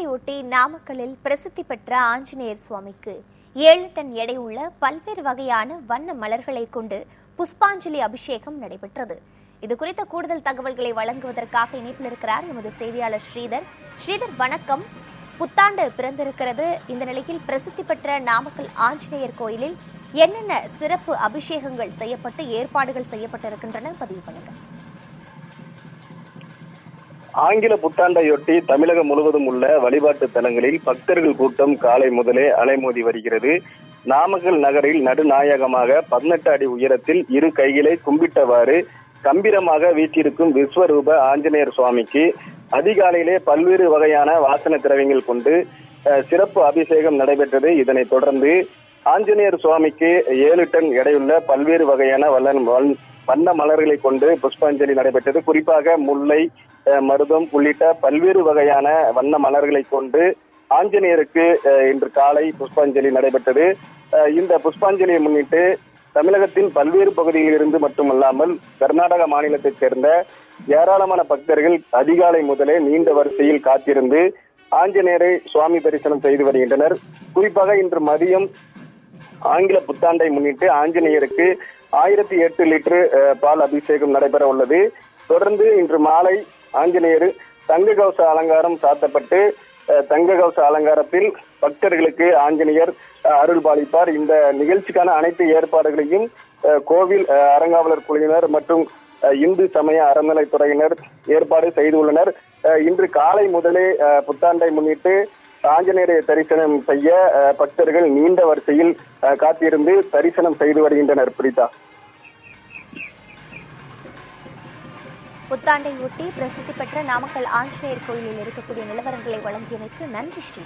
புத்தாண்டையொட்டி நாமக்கல்லில் பிரசித்தி பெற்ற ஆஞ்சநேயர் சுவாமிக்கு ஏழு டன் எடை உள்ள பல்வேறு வகையான வண்ண மலர்களை கொண்டு புஷ்பாஞ்சலி அபிஷேகம் நடைபெற்றது. இது குறித்த கூடுதல் தகவல்களை வழங்குவதற்காக இணைப்பில் இருக்கிறார் எமது செய்தியாளர் ஸ்ரீதர். ஸ்ரீதர் வணக்கம். புத்தாண்டு பிறந்திருக்கிறது. இந்த நிலையில் பிரசித்தி பெற்ற நாமக்கல் ஆஞ்சநேயர் கோயிலில் என்னென்ன சிறப்பு அபிஷேகங்கள் செய்யப்பட்டு ஏற்பாடுகள் செய்யப்பட்டிருக்கின்றன? பதிவு பண்ணுங்கள் ஆங்கில புத்தாண்டையொட்டி தமிழகம் முழுவதும் உள்ள வழிபாட்டு தலங்களில் பக்தர்கள் கூட்டம் காலை முதலே அலைமோதி வருகிறது. நாமக்கல் நகரில் நடுநாயகமாக பதினெட்டு அடி உயரத்தில் இரு கைகளை கும்பிட்டவாறு கம்பீரமாக வீற்றிருக்கும் விஸ்வரூப ஆஞ்சநேயர் சுவாமிக்கு அதிகாலையிலே பல்வேறு வகையான வாசன திரவியங்கள் கொண்டு சிறப்பு அபிஷேகம் நடைபெற்றது. இதனைத் தொடர்ந்து ஆஞ்சநேயர் சுவாமிக்கு ஏழு டன் எடையுள்ள பல்வேறு வகையான வல்லன் வண்ண மலர்களை கொண்டு புஷ்பாஞ்சலி நடைபெற்றது. குறிப்பாக முல்லை மருதம் உள்ளிட்ட பல்வேறு வகையான வண்ண மலர்களை கொண்டு ஆஞ்சநேயருக்கு இன்று காலை புஷ்பாஞ்சலி நடைபெற்றது. இந்த புஷ்பாஞ்சலியை முன்னிட்டு தமிழகத்தின் பல்வேறு பகுதிகளில் இருந்து மட்டுமல்லாமல் கர்நாடக மாநிலத்தைச் சேர்ந்த ஏராளமான பக்தர்கள் அதிகாலை முதலே நீண்ட வரிசையில் காத்திருந்து ஆஞ்சநேயரை சுவாமி தரிசனம் செய்து வருகின்றனர். குறிப்பாக இன்று மதியம் ஆங்கில புத்தாண்டை முன்னிட்டு ஆஞ்சநேயருக்கு ஆயிரத்தி எட்டு லிட்டர் பால் அபிஷேகம் நடைபெற உள்ளது தொடர்ந்து இன்று மாலை ஆஞ்சநேயர் தங்க கவச அலங்காரம் சாத்தப்பட்டு தங்க கவச அலங்காரத்தில் பக்தர்களுக்கு ஆஞ்சநேயர் அருள் பாலிப்பார். இந்த நிகழ்ச்சிக்கான அனைத்து ஏற்பாடுகளையும் கோவில் அறங்காவலர் குழுவினர் மற்றும் இந்து சமய அறநிலைத்துறையினர் ஏற்பாடு செய்துள்ளனர். இன்று காலை முதலே புத்தாண்டை முன்னிட்டு ஆஞ்சநேயரை தரிசனம் செய்ய பக்தர்கள் நீண்ட வரிசையில் காத்திருந்து தரிசனம் செய்து வருகின்றனர் பிரீதா புத்தாண்டை ஒட்டி பிரசித்தி பெற்ற நாமக்கல் ஆஞ்சநேயர் கோயிலில் இருக்கக்கூடிய நிலவரங்களை வழங்கியமைக்கு நன்றி ஸ்ரீ